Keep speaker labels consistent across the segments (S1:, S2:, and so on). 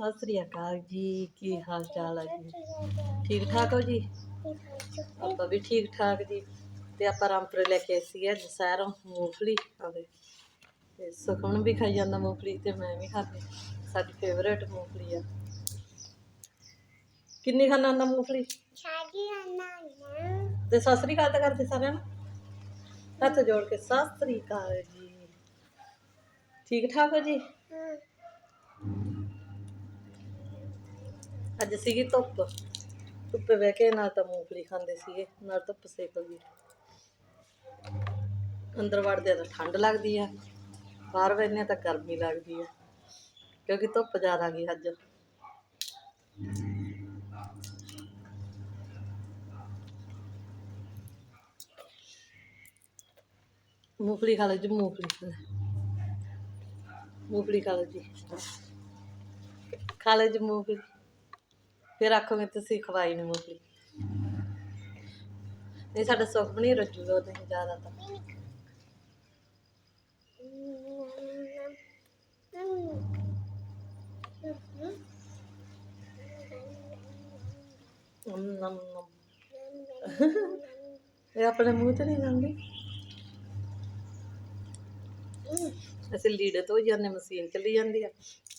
S1: ਸਤਿ ਸ੍ਰੀ ਅਕਾਲ ਜੀ ਕੀ ਹਾਲ ਚਾਲ ਹੈ ਜੀ? ਠੀਕ ਠਾਕ ਹੋ ਜੀ? ਆਪਾਂ ਵੀ ਠੀਕ ਠਾਕ ਜੀ। ਤੇ ਆਪਾਂ ਰਾਮਪੁਰੇ ਲੈ ਕੇ ਆਏ ਸੀ ਅੱਜ ਸ਼ਹਿਰੋਂ ਮੂੰਗਫਲੀ ਆਵੇ ਤੇ ਸੁਖਮਨ ਵੀ ਖਾਈ ਜਾਂਦਾ ਮੂੰਗਫਲੀ ਤੇ ਮੈਂ ਵੀ ਖਾਂਦੀ ਸਾਡੀ ਫੇਵਰੇਟ ਮੂੰਗਫਲੀ ਆ। ਕਿੰਨੀ ਖਾਣਾ ਆਂਦਾ ਮੂੰਗਫਲੀ?
S2: ਸ਼ਾਦੀ ਆਣਾ
S1: ਤੇ ਸਤਿ ਸ੍ਰੀ ਅਕਾਲ ਤਾਂ ਕਰਦੇ ਸਾਰਿਆਂ ਨੂੰ। ਹੱਥ ਜੋੜ ਕੇ ਸਤਿ ਸ੍ਰੀ ਅਕਾਲ ਜੀ। ਠੀਕ ਠਾਕ ਹੋ ਜੀ? ਅੱਜ ਸੀਗੀ ਧੁੱਪ। ਧੁੱਪੇ ਬਹਿ ਕੇ ਨਾਲ ਤਾਂ ਮੂੰਗਫਲੀ ਖਾਂਦੇ ਸੀਗੇ ਨਾਲ ਧੁੱਪ ਸੇਕਦੀ ਅੰਦਰ ਵੜਦੇ ਤਾਂ ਠੰਡ ਲੱਗਦੀ ਆ, ਬਾਹਰ ਬੈਠਨੇ ਤਾਂ ਗਰਮੀ ਲੱਗਦੀ ਆ, ਕਿਉਂਕਿ ਧੁੱਪ ਜ਼ਿਆਦਾ ਗਈ ਅੱਜ। ਮੂੰਗਫਲੀ ਖਾ ਲਓ ਜੀ, ਮੂੰਗਫਲੀ ਖਾ ਲਓ। ਮੂੰਗਫਲੀ ਖਾ ਲਓ ਜੀ। ਖਾ ਲਓ ਜੀ ਮੂੰਗਫਲੀ। ਫਿਰ ਆਖੋਗੇ ਤੁਸੀਂ ਖਵਾਈ ਨਹੀਂ ਮੂੰਗਫਲੀ। ਨਹੀਂ, ਸਾਡਾ ਸੁੱਖ ਨਹੀਂ ਰੱਜੂਗਾ ਉਹਦੇ ਜ਼ਿਆਦਾ ਤਾਂ ਨਮ ਨਮ ਇਹ ਆਪਣੇ ਮੂੰਹ ਤੇ ਨਹੀਂ ਜਾਂਦੀ ਅਸੀਂ ਲੀੜੇ ਤੋਂ ਜਾਂਦੇ, ਮਸ਼ੀਨ ਚੱਲੀ ਜਾਂਦੀ ਆ।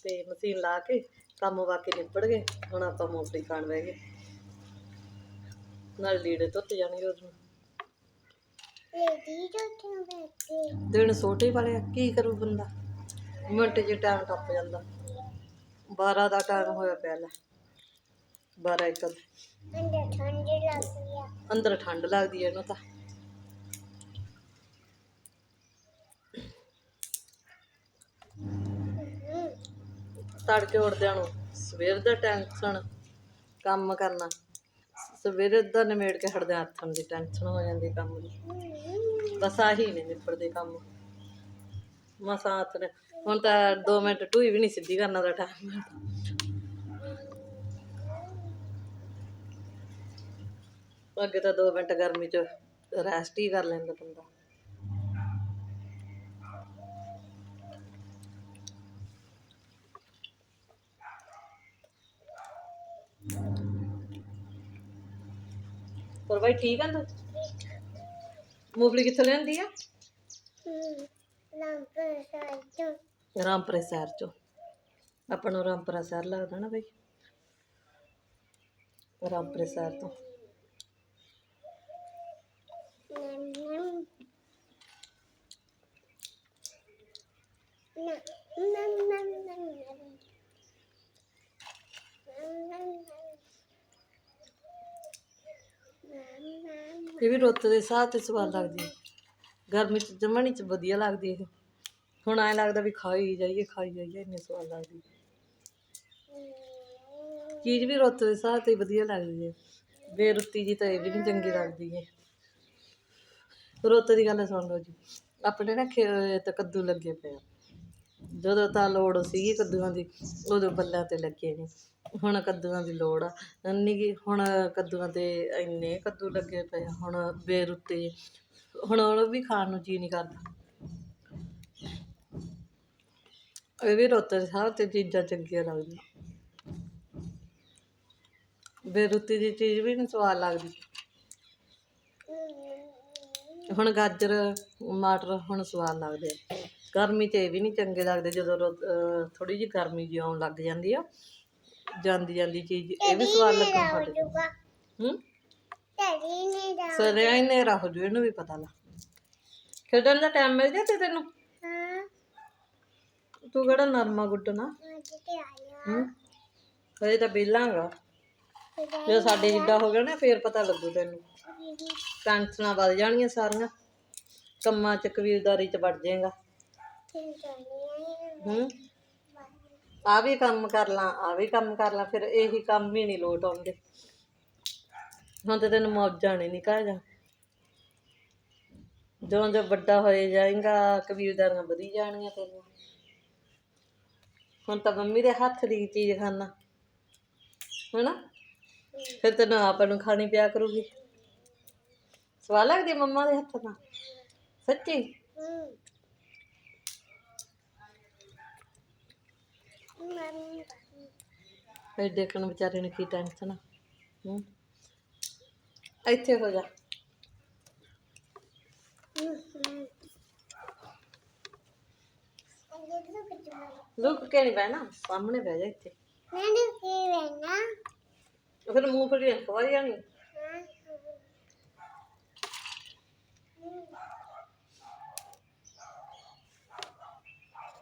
S1: ਤੇ ਮਸ਼ੀਨ ਲਾ ਕੇ ਕੰਮ ਵਾਕੇ ਨਿਬੜ ਗਏ ਹੁਣ ਆਪਾਂ ਮੂੰਗਫਲੀ ਖਾਣ ਬਹਿ ਗਏ। ਨਾਲ ਲੀੜੇ ਧੁੱਤ ਜਾਣਗੇ ਉਹਨੂੰ
S2: ਲੇਡੀ ਜੋ ਬੈਠੇ
S1: ਦਿਨ ਛੋਟੇ ਵਾਲੇ ਆ ਕੀ ਕਰੂ ਬੰਦਾ? ਮਿੰਟ 'ਚ ਟਾਈਮ ਟੱਪ ਜਾਂਦਾ। 12 ਦਾ ਟਾਈਮ ਹੋਇਆ ਪਿਆ ਲੈ। 12 ਇੱਕ
S2: ਅੰਦਰ ਠੰਡੀ ਲੱਗਦੀ ਆ।
S1: ਅੰਦਰ ਠੰਡ ਲੱਗਦੀ ਹੈ ਇਹਨੂੰ ਤਾਂ। ਤੜਕੇ ਉੱਠਦਿਆਂ ਨੂੰ ਸਵੇਰ ਦਾ ਟੈਨਸ਼ਨ ਕੰਮ ਕਰਨਾ। ਸਵੇਰ ਦਾ ਨਿਮੇੜ ਕੇ ਹਟਦੇ ਹੱਥਾਂ ਦੀ ਟੈਨਸ਼ਨ ਹੋ ਜਾਂਦੀ ਕੰਮ ਦੀ। ਬਸ ਆਹੀ ਨੇ ਨਿਬੜਦੇ ਕੰਮ। ਮਸਾਂ ਹੱਥ ਨੇ, ਹੁਣ ਤਾਂ 2 ਮਿੰਟ ਟੂਈ ਵੀ ਨਹੀਂ ਸਿੱਧੀ ਕਰਨ ਦਾ ਟਾਈਮ ਅੱਗੇ ਤਾਂ 2 ਮਿੰਟ ਗਰਮੀ ਚ ਰੈਸਟ ਹੀ ਕਰ ਲੈਂਦਾ ਬੰਦਾ। ਹੋਰ ਬਾਈ ਠੀਕ ਆ ਤੂੰ? ਮੂਵਲੀ ਕਿੱਥੋਂ ਲੈਂਦੀ ਆ?
S2: ਹਮ ਲੰਬੇ
S1: ਰਾਮਪੁਰੇ ਸ਼ਹਿਰ ਚੋਂ। ਆਪਾਂ ਨੂੰ ਰਾਮਪੁਰਾ ਸ਼ਹਿਰ ਲੱਗਦਾ ਨਾ ਬਈ। ਰਾਮਪੁਰੇ ਸ਼ਹਿਰ ਤੋਂ।
S2: ਨਮ ਨਮ ਨਮ ਨਮ ਨਮ ਨਮ
S1: ਇਹ ਵੀ ਰੁੱਤ ਦੇ ਹਿਸਾਬ ਤੇ ਸਵਾਦ ਲੱਗਦੀ ਹੈ। ਗਰਮੀ ਚ ਜਮਣੀ ਚ ਵਧੀਆ ਲੱਗਦੀ ਇਹ ਹੁਣ ਐ ਲੱਗਦਾ ਵੀ ਖਾਈ ਜਾਈਏ ਖਾਈ ਜਾਈਏ, ਇੰਨੀ ਸਵਾਦ ਲੱਗਦੀ ਚੀਜ਼ ਵੀ ਰੁੱਤ ਦੇ ਹਿਸਾਬ ਤੇ ਵਧੀਆ ਲੱਗਦੀ ਹੈ। ਬੇਰੁੱਤੀ ਜੀ ਤਾਂ ਇਹ ਵੀ ਨਹੀਂ ਚੰਗੀ ਲੱਗਦੀ ਹੈ। ਰੁੱਤ ਦੀ ਗੱਲ ਸੁਣ ਲਓ ਜੀ। ਆਪਣੇ ਨਾ ਖੇ ਤਾਂ ਕੱਦੂ ਲੱਗੇ ਪਏ ਆ। ਜਦੋਂ ਤਾਂ ਲੋੜ ਸੀਗੀ ਕੱਦੂਆਂ ਦੀ ਉਦੋਂ ਬੱਲਿਆਂ ਤੇ ਲੱਗੇ ਨੇ। ਹੁਣ ਕੱਦੂਆਂ ਦੀ ਲੋੜ ਆ। ਨਹੀਂ ਗੀ ਹੁਣ ਕੱਦੂਆਂ ਤੇ ਇੰਨੇ ਕੱਦੂ ਲੱਗੇ ਪਏ ਆ, ਹੁਣ ਬੇਰੁੱਤੇ। ਹੁਣ ਉਹ ਵੀ ਖਾਣ ਨੂੰ ਜੀਅ ਨਹੀਂ ਕਰਦਾ। ਇਹ ਵੀ ਰੁੱਤ ਦੇ ਹਿਸਾਬ ਤੇ ਚੀਜ਼ਾਂ ਚੰਗੀਆਂ ਲੱਗਦੀਆਂ। ਬੇਰੁੱਤੀ ਦੀ ਚੀਜ਼ ਵੀ ਨਹੀਂ ਸਵਾਦ ਲੱਗਦੀ। ਹੁਣ ਗਾਜਰ ਟਮਾਟਰ ਹੁਣ ਸਵਾਦ ਲੱਗਦੇ ਆ। ਗਰਮੀ 'ਚ ਇਹ ਵੀ ਨਹੀਂ ਚੰਗੇ ਲੱਗਦੇ ਜਦੋਂ ਥੋੜੀ ਜਿਹੀ ਗਰਮੀ ਜਿਹੀ ਆਉਣ ਲੱਗ ਜਾਂਦੀ ਆ ਜਾਂਦੀ ਜਾਂਦੀ ਚੀਜ਼ ਇਹ ਵੀ ਸਵਾਦ ਲੱਗਣ
S2: ਜੂਗਾ
S1: ਹੂੰ?
S2: ਤੇਰੀ ਨੇ ਦਾ
S1: ਸਰਿਆ ਹੀ ਨੇਰਾ ਹੋ ਜੂ ਇਹਨੂੰ ਵੀ ਪਤਾ ਲੱਗ ਖੇਡਣ ਦਾ ਟਾਈਮ ਮਿਲ ਜਾ ਤੇ ਤੈਨੂੰ?
S2: ਹਾਂ।
S1: ਤੂੰ ਕਿਹੜਾ ਨਰਮਾ
S2: ਆਇਆ।
S1: ਹੂੰ? ਹਜੇ ਤਾਂ ਬੇਲਾਂਗਾ ਜਦੋਂ ਸਾਡੇ ਜਿੱਡਾ ਹੋ ਗਿਆ ਨਾ ਫੇਰ ਪਤਾ ਲੱਗੂ ਤੈਨੂੰ। ਟੈਨਸ਼ਨਾਂ ਵੱਧ ਜਾਣੀਆਂ ਸਾਰੀਆਂ। ਕੰਮਾਂ ਚ ਕਬੀਲਦਾਰੀ ਚ ਵੜ ਜਾਏਗਾ। ਹੂੰ। ਆ ਵੀ ਕੰਮ ਕਰ ਲਾਂ ਆ ਵੀ ਕੰਮ ਕਰ ਲਾਂ ਫਿਰ ਇਹੀ ਕੰਮ ਹੀ ਨਹੀਂ ਲੋਟ ਆਉਂਦੇ। ਹੁਣ ਤੇ ਤੈਨੂੰ ਮੌਜਾਂ ਨਹੀਂ ਨਿਕਲ ਜਾ ਜਦੋਂ ਜਦੋਂ ਵੱਡਾ ਹੋਏ ਜਾਏਗਾ ਕਬੀਲਦਾਰੀਆਂ ਵਧੀ ਜਾਣੀਆਂ ਤੈਨੂੰ। ਹੁਣ ਤਾਂ ਮੰਮੀ ਦੇ ਹੱਥ ਦੀ ਚੀਜ਼ ਖਾਣਾ ਹੈਨਾ? ਫਿਰ ਤੈਨੂੰ ਆਪ ਨੂੰ ਖਾਣੀ ਪਿਆ ਕਰੂਗੀ। ਸਵਾਦ ਲੱਗਦੀ ਮੰਮਾ ਦੇ ਹੱਥ ਨਾਲ? ਸੱਚੀ
S2: ਹੂੰ ਮੰਮੀ
S1: ਫਿਰ ਦੇਖਣ ਵਿਚਾਰੇ ਨੂੰ ਕੀ ਟੈਨਸ਼ਨ ਆ। ਹੂੰ। ਇੱਥੇ ਹੋ ਜਾ। ਲੁਕ ਕੇ ਨਹੀਂ ਬਹਿਣਾ ਸਾਹਮਣੇ ਬਹਿ ਜਾ ਇੱਥੇ।
S2: ਮੈਂ ਦੁਖੀ ਰਹਿਣਾ
S1: ਫਿਰ ਮੂੰਹ ਫੜੀ ਖਵਾਈ ਜਾਣੀ